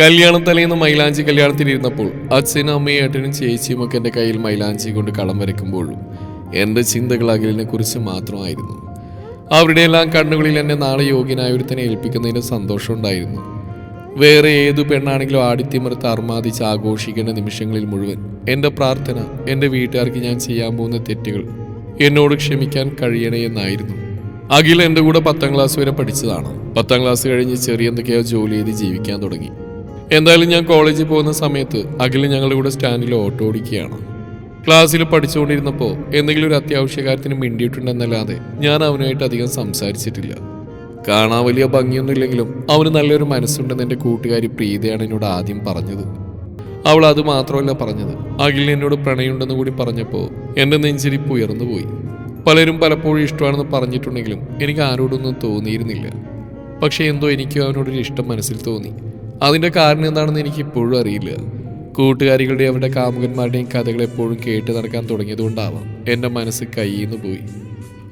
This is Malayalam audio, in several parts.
കല്യാണം തലേന്ന് മൈലാഞ്ചി കല്യാണത്തിനിരുന്നപ്പോൾ അച്ഛനും അമ്മയും ഏട്ടനും ചേച്ചിയും ഒക്കെ എന്റെ കയ്യിൽ മൈലാഞ്ചി കൊണ്ട് കളം വരയ്ക്കുമ്പോഴും എന്റെ ചിന്തകൾ അഖിലിനെ കുറിച്ച് മാത്രമായിരുന്നു. അവരുടെ എല്ലാം കണ്ണുകളിൽ എന്നെ നാളെ യോഗ്യനായ ഒരുത്തനെ ഏൽപ്പിക്കുന്നതിന് സന്തോഷമുണ്ടായിരുന്നു വേറെ ഏതു പെണ്ണാണെങ്കിലും ആടിത്തിമർത്ത് അർമാദിച്ച് ആഘോഷിക്കേണ്ട നിമിഷങ്ങളിൽ മുഴുവൻ എന്റെ പ്രാർത്ഥന എന്റെ വീട്ടുകാർക്ക് ഞാൻ ചെയ്യാൻ പോകുന്ന തെറ്റുകൾ എന്നോട് ക്ഷമിക്കാൻ കഴിയണേ എന്നായിരുന്നു. അഖിൽ എന്റെ കൂടെ പത്താം ക്ലാസ് വരെ പഠിച്ചതാണ്. പത്താം ക്ലാസ് കഴിഞ്ഞ് ചെറിയ എന്തൊക്കെയോ ജോലി ചെയ്ത് ജീവിക്കാൻ തുടങ്ങി. എന്തായാലും ഞാൻ കോളേജിൽ പോകുന്ന സമയത്ത് അഖിൽ ഞങ്ങളുടെ കൂടെ സ്റ്റാൻഡിൽ ഓട്ടോ ഓടിക്കുകയാണ്. ക്ലാസ്സിൽ പഠിച്ചുകൊണ്ടിരുന്നപ്പോൾ എന്തെങ്കിലും ഒരു അത്യാവശ്യ കാര്യത്തിന് മിണ്ടിയിട്ടുണ്ടെന്നല്ലാതെ ഞാൻ അവനുമായിട്ട് അധികം സംസാരിച്ചിട്ടില്ല. കാണാൻ വലിയ ഭംഗിയൊന്നുമില്ലെങ്കിലും അവന് നല്ലൊരു മനസ്സുണ്ടെന്ന് എന്റെ കൂട്ടുകാരി പ്രീതയാണ് എന്നോട് ആദ്യം പറഞ്ഞത്. അവൾ അത് മാത്രമല്ല പറഞ്ഞത്. അഖിലിന് എന്നോട് പ്രണയമുണ്ടെന്ന് കൂടി പറഞ്ഞപ്പോൾ എന്റെ നെഞ്ചിരിപ്പ് ഉയർന്നു പോയി. പലരും പലപ്പോഴും ഇഷ്ടമാണെന്ന് പറഞ്ഞിട്ടുണ്ടെങ്കിലും എനിക്ക് ആരോടൊന്നും തോന്നിയിരുന്നില്ല. പക്ഷേ എന്തോ എനിക്കും അവനോടൊരു ഇഷ്ടം മനസ്സിൽ തോന്നി. അതിന്റെ കാരണം എന്താണെന്ന് എനിക്ക് ഇപ്പോഴും അറിയില്ല. കൂട്ടുകാരികളുടെയും അവരുടെ കാമുകന്മാരുടെയും കഥകൾ എപ്പോഴും കേട്ട് നടക്കാൻ തുടങ്ങിയതുകൊണ്ടാവാം എന്റെ മനസ്സ് കയ്യിൽ നിന്ന് പോയി.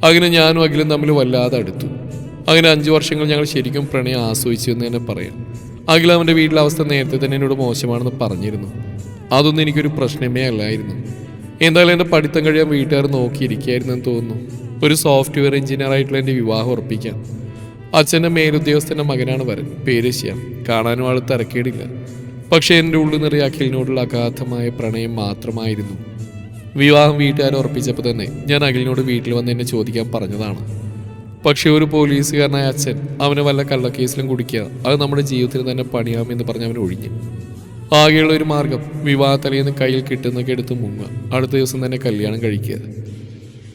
അങ്ങനെ ഞാനും അഖിലും തമ്മിൽ വല്ലാതെ അടുത്തു. അങ്ങനെ അഞ്ച് വർഷങ്ങൾ ഞങ്ങൾ ശരിക്കും പ്രണയം ആസ്വദിച്ചു എന്ന് തന്നെ പറയാം. അഖിൽ അവന്റെ വീട്ടിലെ അവസ്ഥ നേരത്തെ തന്നെ എന്നോട് മോശമാണെന്ന് പറഞ്ഞിരുന്നു. അതൊന്നും എനിക്കൊരു പ്രശ്നമേ അല്ലായിരുന്നു. എന്തായാലും എന്റെ പഠിത്തം കഴിയാൻ വീട്ടുകാർ നോക്കിയിരിക്കുകയായിരുന്നു എന്ന് തോന്നുന്നു. ഒരു സോഫ്റ്റ്വെയർ എഞ്ചിനീയർ ആയിട്ടുള്ള എന്റെ വിവാഹം ഉറപ്പിക്കാം അച്ഛന്റെ മേലുദ്യോഗസ്ഥന്റെ മകനാണ് വരൻ. പേര് ശ്യാം. കാണാനും ആൾ തിരക്കേടില്ല. പക്ഷേ എന്റെ ഉള്ളിൽ നിറയെ അഖിലിനോടുള്ള അഗാധമായ പ്രണയം മാത്രമായിരുന്നു. വിവാഹം വീട്ടുകാർ ഉറപ്പിച്ചപ്പോൾ തന്നെ ഞാൻ അഖിലിനോട് വീട്ടിൽ വന്ന് എന്നെ ചോദിക്കാൻ പറഞ്ഞതാണ്. പക്ഷേ ഒരു പോലീസുകാരനായ അച്ഛൻ അവനെ വല്ല കള്ളക്കേസിലും കുടിക്കുക അത് നമ്മുടെ ജീവിതത്തിന് തന്നെ പണിയാമെന്ന് പറഞ്ഞ് അവൻ ഒഴിഞ്ഞു. ആകെയുള്ള ഒരു മാർഗം വിവാഹ തലേന്ന് കയ്യിൽ കിട്ടുന്നൊക്കെ എടുത്ത് മുങ്ങുക. അടുത്ത ദിവസം തന്നെ കല്യാണം കഴിക്കുക.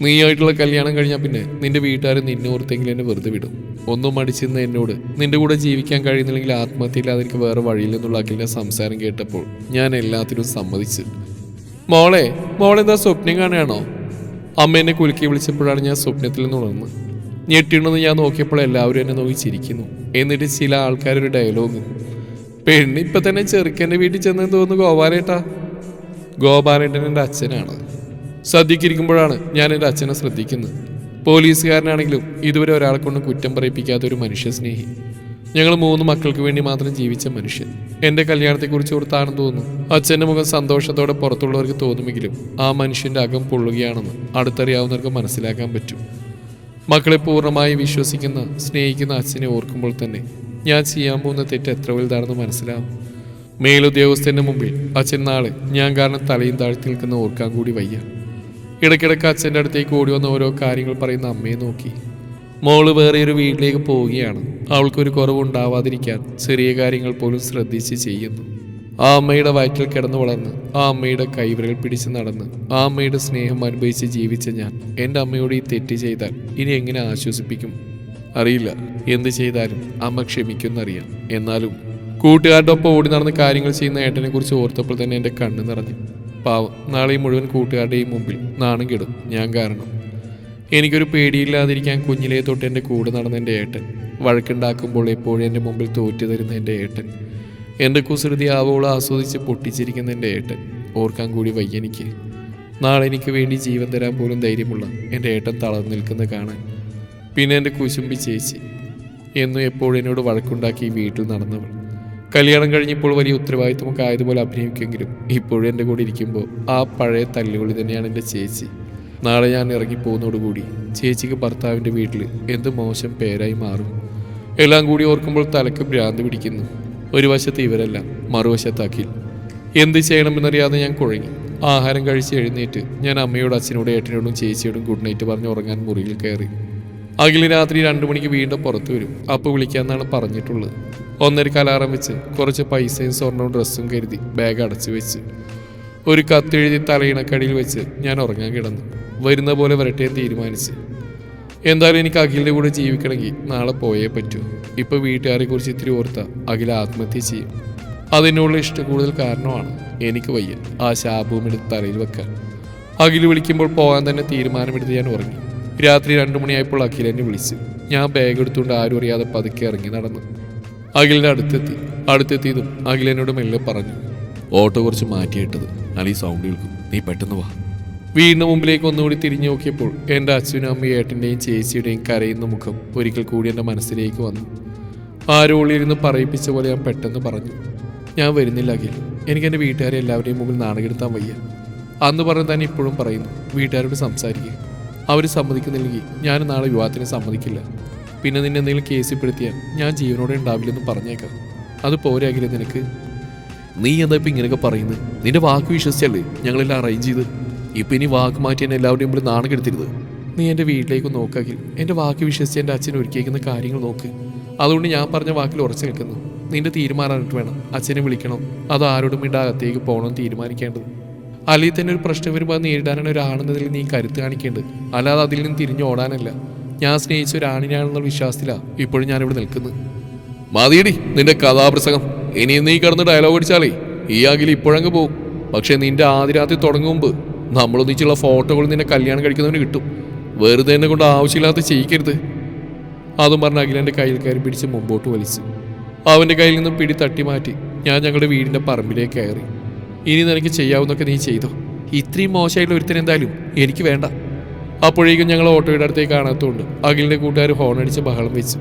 നീയായിട്ടുള്ള കല്യാണം കഴിഞ്ഞാൽ പിന്നെ നിന്റെ വീട്ടുകാർ നിന്നെ ഓർത്തെങ്കിലും എന്നെ വെറുതെ വിടും. ഒന്നും മടിച്ചിരുന്ന എന്നോട് നിന്റെ കൂടെ ജീവിക്കാൻ കഴിയുന്നില്ലെങ്കിൽ ആത്മഹത്യയില്ലാതെ എനിക്ക് വേറെ വഴിയില്ലെന്നുള്ള അഖിലിന്റെ സംസാരം കേട്ടപ്പോൾ ഞാൻ എല്ലാത്തിനും സമ്മതിച്ചു. മോളെ മോളെന്താ സ്വപ്നം കാണുകയാണോ? അമ്മ എന്നെ കുലുക്കി വിളിച്ചപ്പോഴാണ് ഞാൻ സ്വപ്നത്തിൽ നിന്ന് ഉണർന്നത്. ഞെട്ടിണെന്ന് ഞാൻ നോക്കിയപ്പോൾ എല്ലാവരും എന്നെ നോക്കി ചിരിക്കുന്നു. എന്നിട്ട് ചില ആൾക്കാരൊരു ഡയലോഗ് പെണ്ണ് ഇപ്പൊ തന്നെ ചെറുക്കന്റെ വീട്ടിൽ ചെന്നെന്ന് തോന്നുന്നു ഗോപാലേട്ടാ. ഗോപാലേട്ടൻ എന്റെ അച്ഛനാണ്. സദ്യക്കിരിക്കുമ്പോഴാണ് ഞാൻ എന്റെ അച്ഛനെ ശ്രദ്ധിക്കുന്നത്. പോലീസുകാരനാണെങ്കിലും ഇതുവരെ ഒരാളെ കൊണ്ട് കുറ്റം പറയിപ്പിക്കാത്ത ഒരു മനുഷ്യ സ്നേഹി. ഞങ്ങൾ മൂന്ന് മക്കൾക്ക് വേണ്ടി മാത്രം ജീവിച്ച മനുഷ്യൻ. എന്റെ കല്യാണത്തെക്കുറിച്ച് ഓർത്താണെന്ന് തോന്നുന്നു. അച്ഛന്റെ മുഖം സന്തോഷത്തോടെ പുറത്തുള്ളവർക്ക് തോന്നുമെങ്കിലും ആ മനുഷ്യന്റെ അകം പൊള്ളുകയാണെന്ന് അടുത്തറിയാവുന്നവർക്ക് മനസ്സിലാക്കാൻ പറ്റും. മക്കളെ പൂർണമായി വിശ്വസിക്കുന്ന സ്നേഹിക്കുന്ന അച്ഛനെ ഓർക്കുമ്പോൾ തന്നെ ഞാൻ ചെയ്യാൻ പോകുന്ന തെറ്റ് എത്ര വലുതാണെന്ന് മനസ്സിലാവും. മേലുദ്യോഗസ്ഥന്റെ മുമ്പിൽ അച്ഛൻ നാളെ ഞാൻ കാരണം തലയും താഴ്ത്തി നിൽക്കുന്ന ഓർക്കാൻ കൂടി വയ്യ. ഇടയ്ക്കിടയ്ക്ക് അച്ഛന്റെ അടുത്തേക്ക് ഓടി വന്ന ഓരോ കാര്യങ്ങൾ പറയുന്ന അമ്മയെ നോക്കി. മോൾ വേറെ ഒരു വീട്ടിലേക്ക് പോവുകയാണ്. അവൾക്കൊരു കുറവുണ്ടാവാതിരിക്കാൻ ചെറിയ കാര്യങ്ങൾ പോലും ശ്രദ്ധിച്ച് ചെയ്യുന്നു. ആ അമ്മയുടെ വയറ്റിൽ കിടന്നു വളർന്ന് ആ അമ്മയുടെ കൈവിരൽ പിടിച്ച് നടന്ന് ആ അമ്മയുടെ സ്നേഹം അനുഭവിച്ച് ജീവിച്ച ഞാൻ എന്റെ അമ്മയോട് ഈ തെറ്റ് ചെയ്താൽ ഇനി എങ്ങനെ ആശ്വസിപ്പിക്കും? അറിയില്ല. എന്ത് ചെയ്താലും അമ്മ ക്ഷമിക്കുമെന്നറിയാം. എന്നാലും കൂട്ടുകാരുടെ ഒപ്പം ഓടി നടന്ന് കാര്യങ്ങൾ ചെയ്യുന്ന ഏട്ടനെ കുറിച്ച് ഓർത്തപ്പോൾ തന്നെ എന്റെ കണ്ണ് നിറഞ്ഞു. പാവം. നാളെ മുഴുവൻ കൂട്ടുകാരുടെയും മുമ്പിൽ നാണം കെടും. ഞാൻ കാരണം. എനിക്കൊരു പേടിയില്ലാതിരിക്കാൻ കുഞ്ഞിലെ തൊട്ട് എന്റെ കൂടെ നടന്ന എന്റെ ഏട്ടൻ. വഴക്കുണ്ടാക്കുമ്പോൾ എപ്പോഴും എന്റെ മുമ്പിൽ തോറ്റു തരുന്ന എന്റെ ഏട്ടൻ. എന്റെ കുസൃതി ആവോളം ആസ്വദിച്ച് പൊട്ടിച്ചിരിക്കുന്ന എന്റെ ഏട്ടൻ. ഓർക്കാൻ കൂടി വയ്യ എനിക്ക്. നാളെ എനിക്ക് വേണ്ടി ജീവൻ തരാൻ പോലും ധൈര്യമുള്ള എന്റെ ഏട്ടൻ തളർന്നു നിൽക്കുന്ന കാണാൻ. പിന്നെ എന്റെ കുശുമ്പി ചേച്ചി. എന്നും എപ്പോഴും എന്നോട് വഴക്കുണ്ടാക്കി വീട്ടിൽ നടന്നവൾ. കല്യാണം കഴിഞ്ഞപ്പോൾ വലിയ ഉത്തരവാദിത്വമൊക്കെ ആയതുപോലെ അഭിനയിക്കുമെങ്കിലും ഇപ്പോഴും എന്റെ കൂടെ ഇരിക്കുമ്പോൾ ആ പഴയ തല്ലുകൊളി തന്നെയാണ് എന്റെ ചേച്ചി. നാളെ ഞാൻ ഇറങ്ങിപ്പോകുന്നതോടുകൂടി ചേച്ചിക്ക് ഭർത്താവിന്റെ വീട്ടിൽ എന്ത് മോശം പേരായി മാറും. എല്ലാം കൂടി ഓർക്കുമ്പോൾ തലക്ക് ഭ്രാന്ത് പിടിക്കുന്നു. ഒരു വശത്ത് ഇവരല്ല മറുവശത്ത് അഖിൽ എന്ത് ചെയ്യണമെന്നറിയാതെ ഞാൻ കുഴങ്ങി. ആഹാരം കഴിച്ച് എഴുന്നേറ്റ് ഞാൻ അമ്മയോടും അച്ഛനോടും ഏട്ടനോടും ചേച്ചിയോടും ഗുഡ് നൈറ്റ് പറഞ്ഞ് ഉറങ്ങാൻ മുറിയിൽ കയറി. അഖിൽ രാത്രി രണ്ടു മണിക്ക് വീണ്ടും പുറത്തു വരും. അപ്പോൾ വിളിക്കാമെന്നാണ് പറഞ്ഞിട്ടുള്ളത്. ഒന്നരക്ക് അലാറം വെച്ച് കുറച്ച് പൈസയും സ്വർണവും ഡ്രസ്സും കരുതി ബാഗ് അടച്ചു വെച്ച്. ഒരു കത്തെഴുതി തലയിണക്കടിയിൽ വെച്ച് ഞാൻ ഉറങ്ങാൻ കിടന്നു. വരുന്ന പോലെ വരട്ടെ തീരുമാനിച്ച്. എന്തായാലും എനിക്ക് അഖിലിന്റെ കൂടെ ജീവിക്കണമെങ്കിൽ നാളെ പോയേ പറ്റൂ. ഇപ്പോൾ വീട്ടുകാരെ കുറിച്ച് ഇത്തിരി ഓർത്ത അഖിൽ ആത്മഹത്യ ചെയ്യും. അതിനുള്ള ഇഷ്ടം കൂടുതൽ കാരണമാണ് എനിക്ക് വയ്യ. ആ ശാപവും എടുത്ത് തലയിൽ വെക്കാൻ. അഖിൽ വിളിക്കുമ്പോൾ പോകാൻ തന്നെ തീരുമാനമെടുത്ത് ഞാൻ ഉറങ്ങി. രാത്രി രണ്ടു മണിയായപ്പോൾ അഖിൽ എന്നെ വിളിച്ചു. ഞാൻ ബാഗ് എടുത്തുകൊണ്ട് ആരും അറിയാതെ പതുക്കെ ഇറങ്ങി നടന്നു. അഖിലിന്റെ അടുത്തെത്തി. അടുത്തെത്തിയതും അഖിൽ മെല്ലെ പറഞ്ഞു. ഓട്ടോ കുറച്ച് മാറ്റിയിട്ടത് ഈ സൗണ്ട് കേൾക്കും. നീ പെട്ടെന്ന് വാ. വീടിന് മുമ്പിലേക്ക് ഒന്നുകൂടി തിരിഞ്ഞു നോക്കിയപ്പോൾ എന്റെ അച്ഛനും അമ്മയും ഏട്ടന്റെയും ചേച്ചിയുടെയും കരയുന്ന മുഖം ഒരിക്കൽ കൂടി എന്റെ മനസ്സിലേക്ക് വന്നു. ആരോ ഉള്ളിരുന്ന് പറയിപ്പിച്ച പോലെ ഞാൻ പെട്ടെന്ന് പറഞ്ഞു. ഞാൻ വരുന്നില്ല അഖിൽ. എനിക്ക് എന്റെ വീട്ടുകാരെ എല്ലാവരുടെയും മുമ്പിൽ നാണകെടുത്താൻ വയ്യ. അന്ന് പറഞ്ഞ് തന്നെ ഇപ്പോഴും പറയുന്നു. വീട്ടുകാരോട് സംസാരിക്കുക. അവർ സമ്മതിക്കുന്നില്ലെങ്കിൽ ഞാൻ നാളെ വിവാഹത്തിന് സമ്മതിക്കില്ല. പിന്നെ നിന്നെ എന്തെങ്കിലും കേസിൽപ്പെടുത്തിയാൽ ഞാൻ ജീവനോടെ ഉണ്ടാവില്ലെന്ന് പറഞ്ഞേക്കാം. അത് പോരാകില്ല നിനക്ക്? നീ എന്താ ഇപ്പം ഇങ്ങനെയൊക്കെ പറയുന്നത്? നിന്റെ വാക്ക് വിശ്വസിച്ചല്ലേ ഞങ്ങളെല്ലാം അറേഞ്ച് ചെയ്ത്? ഇപ്പം ഇനി വാക്ക് മാറ്റി എന്നെ എല്ലാവരുടെയും മുമ്പിൽ നാണം നീ എന്റെ വീട്ടിലേക്ക് നോക്കാക്കി എന്റെ വാക്ക് വിശ്വസിച്ച് എന്റെ അച്ഛൻ ഒരുക്കിയിരിക്കുന്ന കാര്യങ്ങൾ നോക്ക്. അതുകൊണ്ട് ഞാൻ പറഞ്ഞ വാക്കിൽ ഉറച്ചു നിൽക്കുന്നു. നിന്റെ തീരുമാനമായിട്ട് വേണം അച്ഛനെ വിളിക്കണം. അത് ആരോടും ഇടാകത്തേക്ക് പോകണമെന്ന് തീരുമാനിക്കേണ്ടത്. അല്ലെങ്കിൽ തന്നെ ഒരു പ്രശ്നം വരുമ്പോൾ അത് നേരിടാനാണ് ഒരാണെന്നതിൽ നീ കരുത്ത് കാണിക്കേണ്ടത്. അല്ലാതെ അതിൽ നിന്ന് തിരിഞ്ഞു ഓടാനല്ല. ഞാൻ സ്നേഹിച്ച ഒരാണിനാണെന്നുള്ള വിശ്വാസത്തിലാണ് ഇപ്പോഴും ഞാനിവിടെ നിൽക്കുന്നത്. മതിയടി നിന്റെ കഥാപ്രസംഗം. ഇനി നീ കിടന്ന് ഡയലോഗ് അടിച്ചാലേ ഈ അകിൽ ഇപ്പോഴങ്ങ് പോകും പക്ഷെ നിന്റെ ആദ്യ രാത്രി തുടങ്ങും മുമ്പ് നമ്മളൊന്നിച്ചുള്ള ഫോട്ടോകൾ നിന്നെ കല്യാണം കഴിക്കുന്നവന് കിട്ടും. വെറുതെ എന്നെ കൊണ്ട് ആവശ്യമില്ലാത്ത ചെയ്യിക്കരുത്. അതും പറഞ്ഞ് അഖിലന്റെ കയ്യിൽ കയറി പിടിച്ച് മുമ്പോട്ട് വലിച്ചു. അവന്റെ കയ്യിൽ നിന്ന് പിടി തട്ടി മാറ്റി ഞാൻ ഞങ്ങളുടെ വീടിന്റെ പറമ്പിലേക്ക് കയറി. ഇനി നിനക്ക് ചെയ്യാവുന്നൊക്കെ നീ ചെയ്തോ. ഇത്രയും മോശമായിട്ടുള്ള ഒരുത്തൻ എന്തായാലും എനിക്ക് വേണ്ട. അപ്പോഴേക്കും ഞങ്ങൾ ഓട്ടോയുടെ അടുത്തേക്ക് കാണാത്തതുകൊണ്ട് അഖിലിന്റെ കൂട്ടുകാർ ഹോൺ അടിച്ച് ബഹളം വെച്ചു.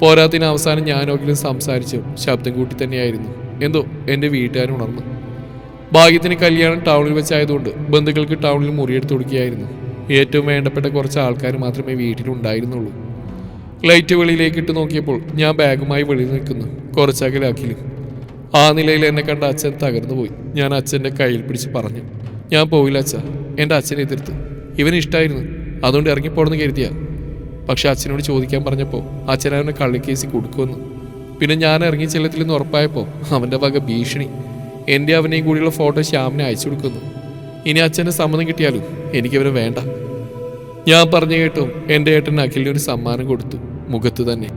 പോരാത്തിന് അവസാനം ഞാനും അഖിലും സംസാരിച്ചു ശബ്ദം കൂട്ടി തന്നെയായിരുന്നു. എന്തോ എന്റെ വീട്ടുകാരും ഉണർന്നു. ഭാഗ്യത്തിന് കല്യാണം ടൗണിൽ വെച്ചായതുകൊണ്ട് ബന്ധുക്കൾക്ക് ടൗണിൽ മുറിയെടുത്ത് കൊടുക്കുകയായിരുന്നു. ഏറ്റവും വേണ്ടപ്പെട്ട കുറച്ച് ആൾക്കാർ മാത്രമേ വീട്ടിലുണ്ടായിരുന്നുള്ളൂ. ലൈറ്റ് വെളിയിലേക്ക് ഇട്ട് നോക്കിയപ്പോൾ ഞാൻ ബാഗുമായി വെളിയിൽ നിൽക്കുന്നു. കുറച്ചകലെ അഖിലും. ആ നിലയിൽ എന്നെ കണ്ട അച്ഛൻ തകർന്നു പോയി. ഞാൻ അച്ഛന്റെ കയ്യിൽ പിടിച്ച് പറഞ്ഞു ഞാൻ പോയില്ല അച്ഛ എന്റെ അച്ഛനെ എതിർത്ത്. ഇവന് ഇഷ്ടമായിരുന്നു അതുകൊണ്ട് ഇറങ്ങിപ്പോണെന്ന് കരുതിയ. പക്ഷെ അച്ഛനോട് ചോദിക്കാൻ പറഞ്ഞപ്പോൾ അച്ഛൻ അവനെ കള്ളിക്കേസി കൊടുക്കുമെന്ന്. പിന്നെ ഞാൻ ഇറങ്ങി ചെല്ലത്തില്ലെന്ന് ഉറപ്പായപ്പോൾ അവന്റെ വക ഭീഷണി. എന്റെ അവനെയും കൂടിയുള്ള ഫോട്ടോ ശ്യാമിനെ അയച്ചു കൊടുക്കുന്നു. ഇനി അച്ഛന്റെ സമ്മതം കിട്ടിയാലും എനിക്കവനെ വേണ്ട. ഞാൻ പറഞ്ഞു കേട്ടും എന്റെ ഏട്ടൻ അഖിലിന് ഒരു സമ്മാനം കൊടുത്തു മുഖത്ത് തന്നെ.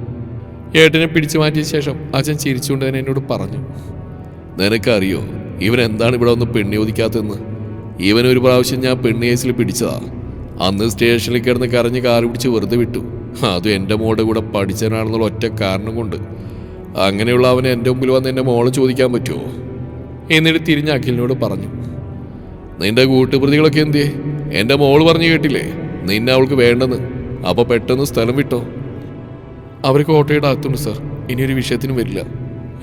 ഏട്ടനെ പിടിച്ചു മാറ്റിയ ശേഷം അച്ഛൻ ചിരിച്ചുകൊണ്ട് തന്നെ എന്നോട് പറഞ്ഞു. നിനക്കറിയോ ഇവൻ എന്താണ് ഇവിടെ ഒന്ന് പെണ്ണി ഒതിക്കാത്തതെന്ന്? ഇവൻ ഒരു പ്രാവശ്യം ഞാൻ പെണ്ണ് കേസിൽ പിടിച്ചതാ. അന്ന് സ്റ്റേഷനിൽ കിടന്ന് കരഞ്ഞ് കാറ് പിടിച്ച് വെറുതെ വിട്ടു. അത് എന്റെ മോളുടെ കൂടെ പഠിച്ചവനാണെന്നുള്ള ഒറ്റ കാരണം കൊണ്ട്. അങ്ങനെയുള്ള അവൻ എന്റെ മുമ്പിൽ വന്ന് എന്റെ മോളെ ചോദിക്കാൻ പറ്റുമോ? എന്നിട്ട് തിരിഞ്ഞ് അഖിലിനോട് പറഞ്ഞു. നിന്റെ കൂട്ടുപ്രതികളൊക്കെ എന്തിയേ? എന്റെ മോൾ പറഞ്ഞു കേട്ടില്ലേ നിന്നെ അവൾക്ക് വേണ്ടെന്ന്. അപ്പോൾ പെട്ടെന്ന് സ്ഥലം വിട്ടോ. അവർക്ക് കോട്ടയുടെ അകത്തുണ്ട് സാർ. ഇനി ഒരു വിഷയത്തിനും വരില്ല.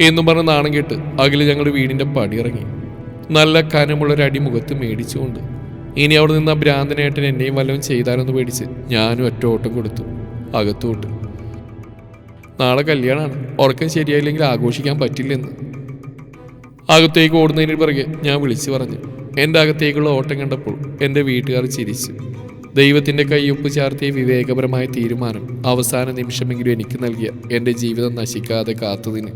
എന്നും പറഞ്ഞ നാണം കേട്ട് അകലെ ഞങ്ങളുടെ വീടിന്റെ പടിയിറങ്ങി. നല്ല കനമുള്ളൊരു ഒരു മുഖത്ത് മേടിച്ചുകൊണ്ട് ഇനി അവിടെ നിന്ന് ആ ഭ്രാന്തനേട്ടൻ എന്നെയും വല്ലതും ചെയ്താലെന്ന് പേടിച്ച് ഞാനും ഒറ്റ ഓട്ടം കൊടുത്തു. അകത്തോട്ട് നാളെ കല്യാണമാണ് ഉറക്കം ശരിയായില്ലെങ്കിൽ ആഘോഷിക്കാൻ പറ്റില്ലെന്ന്. അകത്തേക്ക് ഓടുന്നതിന് പിറകെ ഞാൻ വിളിച്ചു പറഞ്ഞു. എന്റെ അകത്തേക്കുള്ള ഓട്ടം കണ്ടപ്പോൾ എന്റെ വീട്ടുകാർ ചിരിച്ചു. ദൈവത്തിന്റെ കൈയൊപ്പ് ചാർത്തിയ വിവേകപരമായ തീരുമാനം അവസാന നിമിഷമെങ്കിലും എനിക്ക് നൽകിയ എന്റെ ജീവിതം നശിക്കാതെ കാത്തതിന്